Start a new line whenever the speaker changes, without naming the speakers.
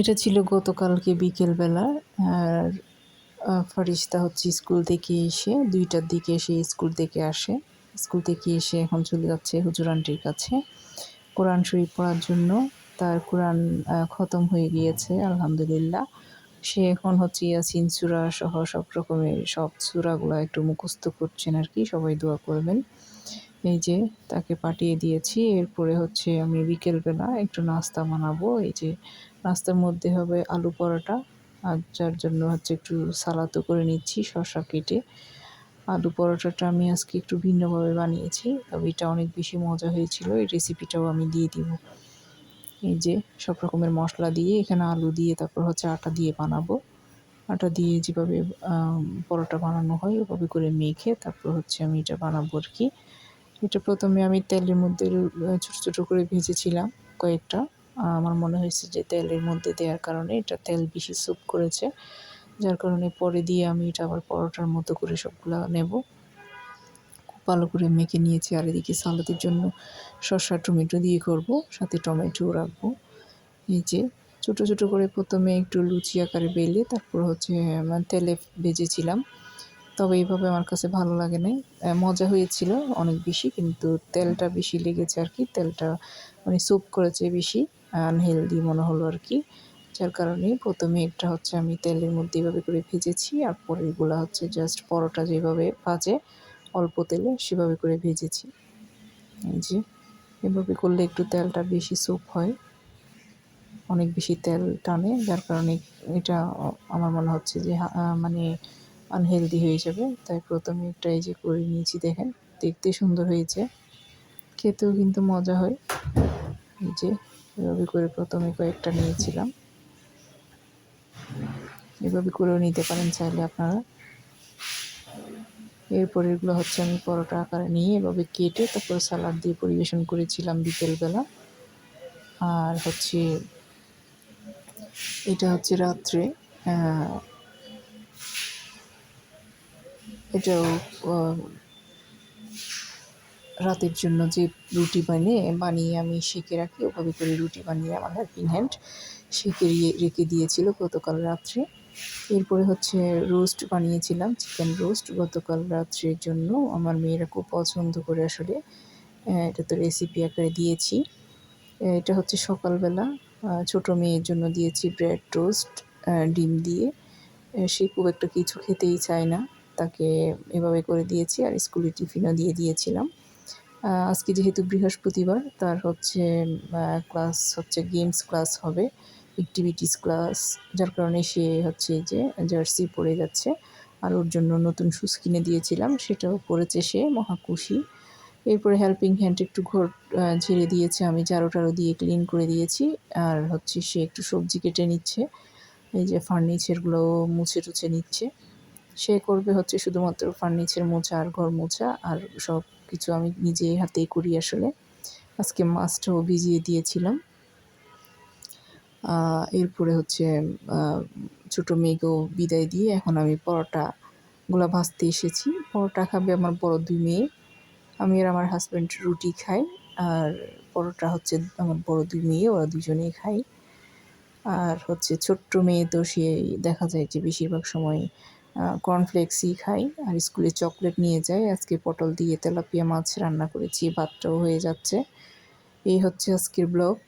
এটা ছিল গতকালকে বিকেলবেলা, আর ফারিস্তা হচ্ছে স্কুল থেকে এসে, দুইটার দিকে এসে স্কুল থেকে আসে। স্কুল থেকে এসে এখন চলে যাচ্ছে হুজুর আন্টির কাছে। কোরআন শরীফ পড়ার জন্য তার কোরআন খতম হয়ে গিয়েছে, আলহামদুলিল্লাহ। সে এখন হচ্ছে ইয়াসিন সুরা সহ সব রকমের সব সুরাগুলো একটু মুখস্থ করছেন আর কি, সবাই দোয়া করবেন। এই যে তাকে পাঠিয়ে দিয়েছি, এরপরে হচ্ছে আমি বিকেলবেলা একটু নাস্তা বানাবো। এই যে নাস্তার মধ্যে হবে আলু পরোটা, আর যার জন্য হচ্ছে একটু সালাদও করে নিচ্ছি শসা কেটে। আলু পরোটাটা আমি আজকে একটু ভিন্নভাবে বানিয়েছি, তবে এটা অনেক বেশি মজা হয়েছিল, এই রেসিপিটাও আমি দিয়ে দিব। এই যে সব রকমের মশলা দিয়ে এখানে আলু দিয়ে, তারপর হচ্ছে আটা দিয়ে বানাবো। আটা দিয়ে যেভাবে পরোটা বানানো হয় ওভাবে করে মেখে তারপর হচ্ছে আমি এটা বানাবো আর কি। এটা প্রথমে আমি তেলের মধ্যে ছোটো ছোটো করে ভেজেছিলাম কয়েকটা। আমার মনে হয়েছে যে তেলের মধ্যে দেওয়ার কারণে এটা তেল বেশি স্যুপ করেছে। যার কারণে পরে দিয়ে আমি এটা আবার পরোটার মতো করে সবগুলা নেব। খুব ভালো করে মেখে নিয়েছি আর এদিকে সালাদের জন্য শসা, টমেটো দিয়ে করব, সাথে টমেটোও রাখব। এই যে ছোটো ছোটো করে প্রথমে একটু লুচি আকারে বেলে তারপর হচ্ছে তেলে ভেজেছিলাম। তবে এইভাবে আমার কাছে ভালো লাগে নাই। মজা হয়েছিল অনেক বেশি, কিন্তু তেলটা বেশি লেগেছে আর কি, তেলটা মানে স্যুপ করেছে বেশি আনহেলদি মনে হলো আর কি। যার কারণে প্রথমে একটা হচ্ছে আমি তেলের মধ্যে এভাবে করে ভেজেছি, আর পরেরগুলো হচ্ছে জাস্ট পরোটা যেভাবে ভাজে, অল্প তেলে সেভাবে করে ভেজেছি। এই যে, এভাবে করলে একটু তেলটা বেশি স্যুপ হয়, অনেক বেশি তেল টানে, যার কারণে এটা আমার মনে হচ্ছে যে মানে আনহেলদি হয়ে যাবে। তাই প্রথমে একটা এই যে করে নিয়েছি দেখেন, দেখতে সুন্দর হয়েছে। খেতেও কিন্তু মজা হয়। এই যে এভাবে করে প্রথমে কয়েকটা নিয়েছিলাম। এভাবে করেও নিতে পারেন চাইলে আপনারা। এরপর এগুলো হচ্ছে আমি পরোটা আকারে নিয়ে এভাবে কেটে তারপর সালাড দিয়ে পরিবেশন করেছিলাম বিকেলবেলা। আর হচ্ছে, এটা হচ্ছে রাত্রে এটাও রাতের জন্য যে রুটি বানিয়ে বানিয়ে আমি সেঁকে রাখি, ওভাবে করে রুটি বানিয়ে আমার হেল্পিং হ্যান্ড সেঁকে রেখে দিয়েছিল গতকাল রাত্রে। এরপরে হচ্ছে রোস্ট বানিয়েছিলাম চিকেন রোস্ট গতকাল রাত্রের জন্য আমার মেয়েরা খুব পছন্দ করে আসলে এটা তো রেসিপি আকারে দিয়েছি। এটা হচ্ছে সকালবেলা ছোট মেয়ের জন্য দিয়েছি ব্রেড টোস্ট ডিম দিয়ে। সে খুব একটা কিছু খেতেই চায় না। তাকে এভাবে করে দিয়েছি আর স্কুলে টিফিনও দিয়ে দিয়েছিলাম। আজকে যেহেতু বৃহস্পতিবার, তার হচ্ছে ক্লাস হচ্ছে, গেমস ক্লাস হবে অ্যাক্টিভিটিস ক্লাস যার কারণে সে হচ্ছে যে জার্সি পরে যাচ্ছে। আর ওর জন্য নতুন শুজ কিনে দিয়েছিলাম, সেটাও পরেছে সে মহাকুশি এরপরে হেল্পিং হ্যান্ড একটু ঘর ঝেড়ে দিয়েছে, আমি ঝাড়ু টারো দিয়ে ক্লিন করে দিয়েছি। আর হচ্ছে সে একটু সবজি কেটে নিচ্ছে, এই যে ফার্নিচারগুলো মুছে টুছে নিচ্ছে। সে করবে হচ্ছে শুধুমাত্র ফার্নিচার মোছা আর ঘর মোছা আর সব কিছু আমি নিজে হাতেই করি আসলে। আজকে মাছটাও ভিজিয়ে দিয়েছিলাম। এরপরে হচ্ছে ছোটো মেয়েকেও বিদায় দিয়ে এখন আমি পরোটাগুলো ভাজতে এসেছি। পরোটা খাবে আমার বড় দুই মেয়ে। আমি আর আমার হাজব্যান্ড রুটি খাই আর পরোটা হচ্ছে আমার বড় দুই মেয়ে, ওরা দুজনেই খাই। আর হচ্ছে ছোট্ট মেয়ে তো সে দেখা যায় যে বেশিরভাগ সময় কর্নফ্লেক্সই খাই আর স্কুলে চকলেট নিয়ে যাই। আজকে পটল দিয়ে তেলাপিয়া মাছ রান্না করেছি, ভাতটাও হয়ে যাচ্ছে। এই হচ্ছে আজকের ব্লগ